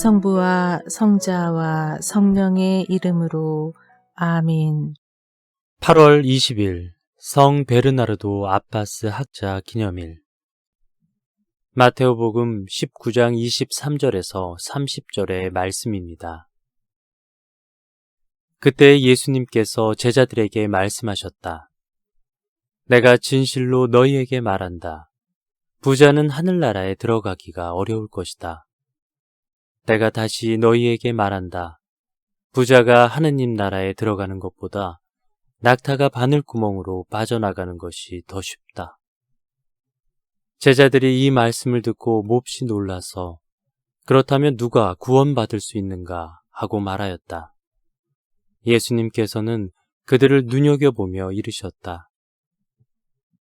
성부와 성자와 성령의 이름으로 아멘. 8월 20일 성 베르나르도 아파스 학자 기념일 마테오복음 19장 23절에서 30절의 말씀입니다. 그때 예수님께서 제자들에게 말씀하셨다. 내가 진실로 너희에게 말한다. 부자는 하늘나라에 들어가기가 어려울 것이다. 내가 다시 너희에게 말한다. 부자가 하느님 나라에 들어가는 것보다 낙타가 바늘구멍으로 빠져나가는 것이 더 쉽다. 제자들이 이 말씀을 듣고 몹시 놀라서 그렇다면 누가 구원받을 수 있는가 하고 말하였다. 예수님께서는 그들을 눈여겨보며 이르셨다.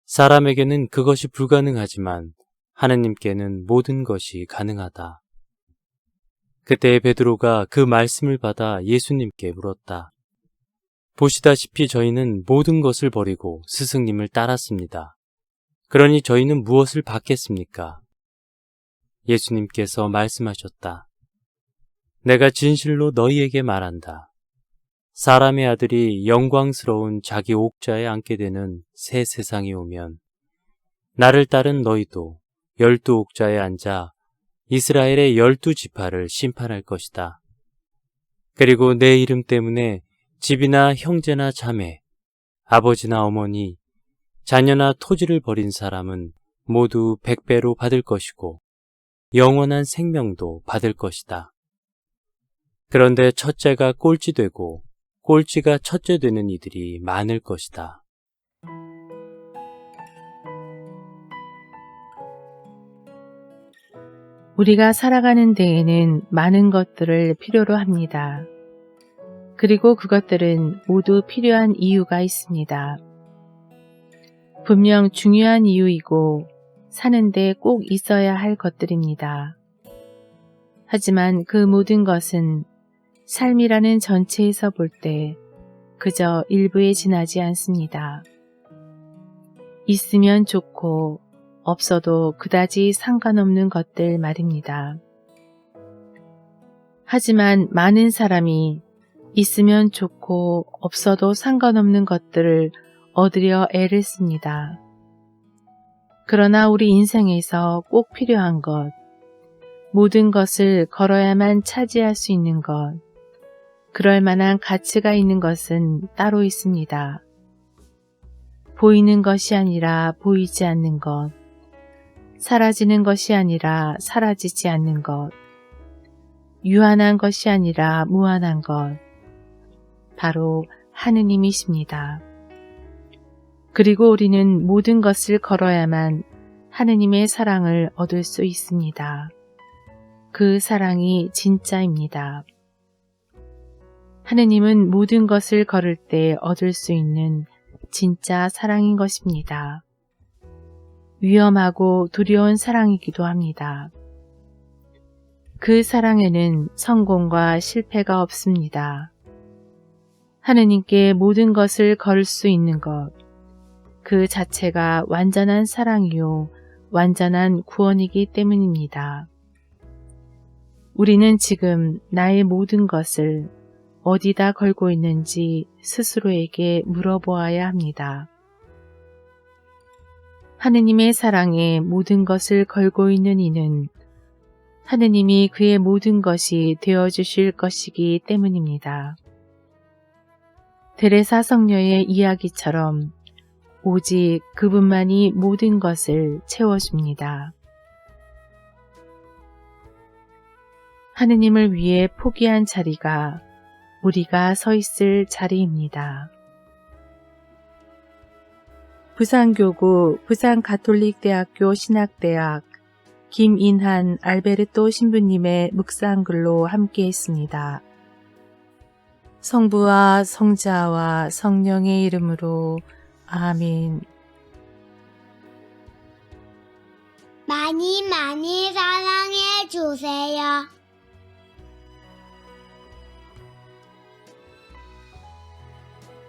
사람에게는 그것이 불가능하지만 하느님께는 모든 것이 가능하다. 그때 베드로가 그 말씀을 받아 예수님께 물었다. 보시다시피 저희는 모든 것을 버리고 스승님을 따랐습니다. 그러니 저희는 무엇을 받겠습니까? 예수님께서 말씀하셨다. 내가 진실로 너희에게 말한다. 사람의 아들이 영광스러운 자기 옥자에 앉게 되는 새 세상이 오면 나를 따른 너희도 열두 옥자에 앉아 이스라엘의 열두 지파를 심판할 것이다. 그리고 내 이름 때문에 집이나 형제나 자매, 아버지나 어머니, 자녀나 토지를 버린 사람은 모두 백배로 받을 것이고 영원한 생명도 받을 것이다. 그런데 첫째가 꼴찌되고 꼴찌가 첫째 되는 이들이 많을 것이다. 우리가 살아가는 데에는 많은 것들을 필요로 합니다. 그리고 그것들은 모두 필요한 이유가 있습니다. 분명 중요한 이유이고 사는데 꼭 있어야 할 것들입니다. 하지만 그 모든 것은 삶이라는 전체에서 볼 때 그저 일부에 지나지 않습니다. 있으면 좋고 없어도 그다지 상관없는 것들 말입니다. 하지만 많은 사람이 있으면 좋고 없어도 상관없는 것들을 얻으려 애를 씁니다. 그러나 우리 인생에서 꼭 필요한 것, 모든 것을 걸어야만 차지할 수 있는 것, 그럴 만한 가치가 있는 것은 따로 있습니다. 보이는 것이 아니라 보이지 않는 것, 사라지는 것이 아니라 사라지지 않는 것, 유한한 것이 아니라 무한한 것, 바로 하느님이십니다. 그리고 우리는 모든 것을 걸어야만 하느님의 사랑을 얻을 수 있습니다. 그 사랑이 진짜입니다. 하느님은 모든 것을 걸을 때 얻을 수 있는 진짜 사랑인 것입니다. 위험하고 두려운 사랑이기도 합니다. 그 사랑에는 성공과 실패가 없습니다. 하느님께 모든 것을 걸 수 있는 것, 그 자체가 완전한 사랑이요, 완전한 구원이기 때문입니다. 우리는 지금 나의 모든 것을 어디다 걸고 있는지 스스로에게 물어보아야 합니다. 하느님의 사랑에 모든 것을 걸고 있는 이는 하느님이 그의 모든 것이 되어 주실 것이기 때문입니다. 데레사 성녀의 이야기처럼 오직 그분만이 모든 것을 채워줍니다. 하느님을 위해 포기한 자리가 우리가 서 있을 자리입니다. 부산교구 부산가톨릭대학교 신학대학 김인한 알베르토 신부님의 묵상글로 함께 했습니다. 성부와 성자와 성령의 이름으로 아멘. 많이 많이 사랑해 주세요.